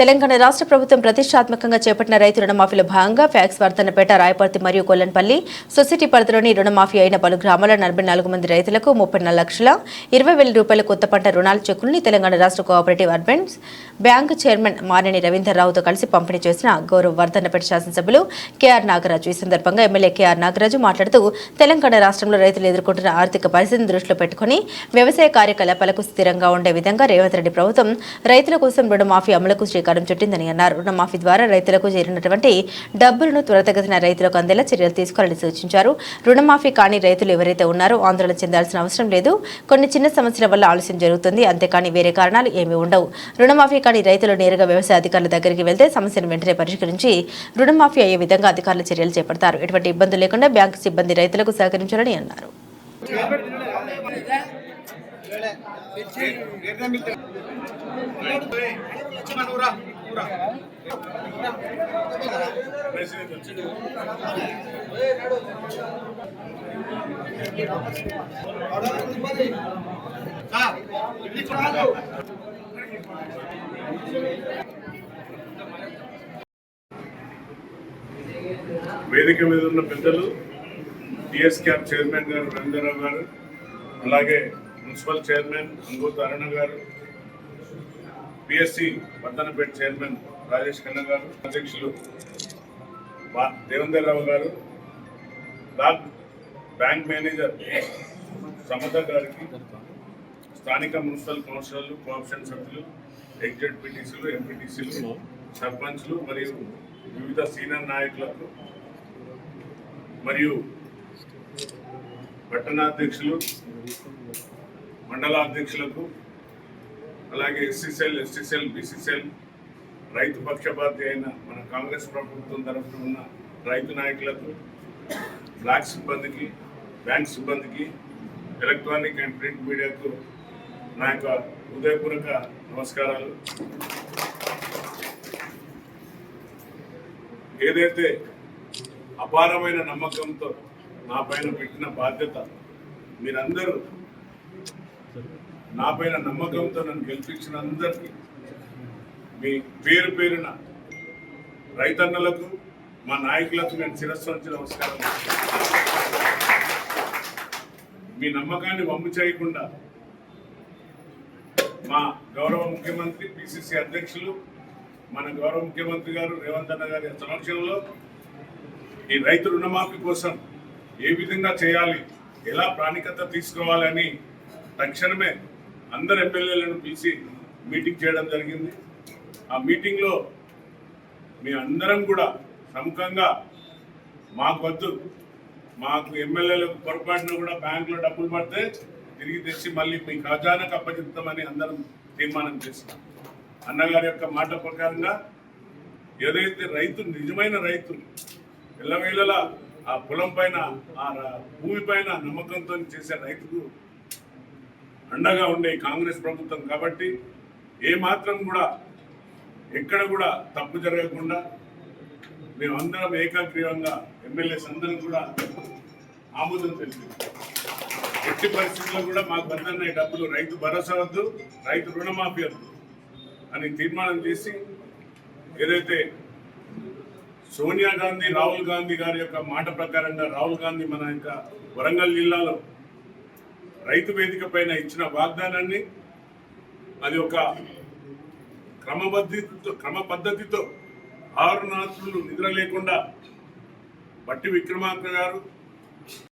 తెలంగాణ రాష్ట్ర ప్రభుత్వం ప్రతిష్టాత్మకంగా చేపట్టిన రైతు రుణమాఫీలో భాగంగా ఫ్యాక్స్ వర్ధనపేట రాయపర్తి మరియు కొల్లన్పల్లి సొసైటీ పరిధిలోని రుణమాఫీ అయిన పలు గ్రామాల నలభై నాలుగు మంది రైతులకు ముప్పై నాలుగు లక్షల ఇరవై వేల రూపాయల కొత్త పంట రుణాల చెక్కుల్ని తెలంగాణ రాష్ట్ర cooperative urbans bank chairman Mareni Ravinder రావుతో కలిసి పంపిణీ చేసిన గౌరవ వర్ధన్నపేట శాసనసభ్యులు కేఆర్ నాగరాజు. ఈ సందర్భంగా ఎమ్మెల్యే కేఆర్ నాగరాజు మాట్లాడుతూ తెలంగాణ రాష్ట్రంలో రైతులు ఎదుర్కొంటున్న ఆర్థిక పరిస్థితిని దృష్టిలో పెట్టుకుని వ్యవసాయ కార్యకలాపాలకు స్థిరంగా ఉండే విధంగా రేవంత్ రెడ్డి ప్రభుత్వం రైతుల కోసం రుణమాఫీ అమలుకు శ్రీకారం చుట్టిందని అన్నారు. రుణమాఫీ ద్వారా రైతులకు చేరినటువంటి డబ్బులను త్వరితగతిన రైతులకు అందేలా చర్యలు తీసుకోవాలని సూచించారు. రుణమాఫీ కాని రైతులు ఎవరైతే ఉన్నారో ఆందోళన చెందాల్సిన అవసరం లేదు. కొన్ని చిన్న సమస్యల వల్ల ఆలస్యం జరుగుతుంది. అంతేకాని వేరే కారణాలు ఏమీ ఉండవు. రుణమాఫీ కాని రైతులు నేరుగా వ్యవసాయ అధికారుల దగ్గరికి వెళ్తే సమస్యను వెంటనే పరిష్కరించి రుణమాఫీ అయ్యే విధంగా అధికారులు చర్యలు చేపడతారు. ఎటువంటి ఇబ్బందులు లేకుండా బ్యాంకు సిబ్బంది రైతులకు సహకరించాలని అన్నారు. వేదిక మీద ఉన్న పెద్దలు టిఎస్ క్యాప్ చైర్మన్ గారు రవీంద్రరావు గారు అలాగే మున్సిపల్ చైర్మన్ అంగూత అరుణ గారు పిఎస్సి వర్ధనపేట చైర్మన్ రాజేష్ ఖన్నా గారు అధ్యక్షులు మా- దేవేందర్ రావు గారు బ్లాక్ బ్యాంక్ మేనేజర్ సమత గారికి స్థానిక మున్సిపల్ కౌన్సిలర్లు కోఆప్షన్ సభ్యులు ఎగ్జెడ్ పిటిసీలు ఎంపీటీసీలు సర్పంచ్లు మరియు వివిధ సీనియర్ నాయకులకు మరియు పట్టణాధ్యక్షులు మండల అధ్యక్షులకు అలాగే ఎస్సీసెల్ ఎస్టీసెల్ బీసీసెల్ రైతు పక్షపాతి అయిన మన కాంగ్రెస్ ప్రభుత్వం తరఫున ఉన్న రైతు నాయకులకు బ్లాక్ సిబ్బందికి బ్యాంక్ సిబ్బందికి ఎలక్ట్రానిక్ అండ్ ప్రింట్ మీడియాకు నా యొక్క హృదయపూర్వక నమస్కారాలు. ఏదైతే అపారమైన నమ్మకంతో నా పైన పెట్టిన బాధ్యత మీరందరూ నా పైన నమ్మకంతో నన్ను గెలిపించిన అందరికీ మీ పేరు పేరున రైతన్నలకు మా నాయకులకు నేను శిరస్సు నమస్కారం మీ నమ్మకాన్ని వమ్ము చేయకుండా మా గౌరవ ముఖ్యమంత్రి పిసిసి అధ్యక్షులు మన గౌరవ ముఖ్యమంత్రి గారు రేవంత్ అన్న గారి సమక్షంలో ఈ రైతు రుణమాఫీ కోసం ఏ విధంగా చేయాలి ఎలా ప్రాణికత తీసుకోవాలని తక్షణమే అందరు ఎమ్మెల్యేలను పిలిచి మీటింగ్ చేయడం జరిగింది. ఆ మీటింగ్లో మీ అందరం కూడా ప్రముఖంగా మాకు వద్దు మాకు ఎమ్మెల్యేలకు పొరపాటున కూడా బ్యాంకులో డబ్బులు పడితే తిరిగి తెచ్చి మళ్ళీ మీ ఖజానాకు అప్పచెప్తామని అందరం తీర్మానం చేసినాం. అన్నగారి యొక్క మాట ప్రకారంగా ఏదైతే రైతు నిజమైన రైతు ఎల్లవేళలా ఆ పొలం పైన ఆ భూమి పైన నమ్మకంతో చేసే రైతుకు అండగా ఉండే కాంగ్రెస్ ప్రభుత్వం కాబట్టి ఏమాత్రం కూడా ఎక్కడ కూడా తప్పు జరగకుండా మేమందరం ఏకాగ్రీవంగా ఎమ్మెల్యేస్ అందరం కూడా ఆమోదం తెలిపింది ఎట్టి పరిస్థితుల్లో కూడా మాకు అందరినీ డబ్బులు రైతు భరోసా వద్దు రైతు రుణమాఫీ వద్దు అని తీర్మానం చేసి ఏదైతే సోనియా గాంధీ రాహుల్ గాంధీ గారి యొక్క మాట ప్రకారంగా రాహుల్ గాంధీ మన యొక్క వరంగల్ జిల్లాలో రైతు వేదిక పైన ఇచ్చిన వాగ్దానాన్ని అది ఒక క్రమబద్ధితో క్రమ పద్ధతితో ఆరు రాత్రులు నిద్ర లేకుండా బట్టి విక్రమార్క గారు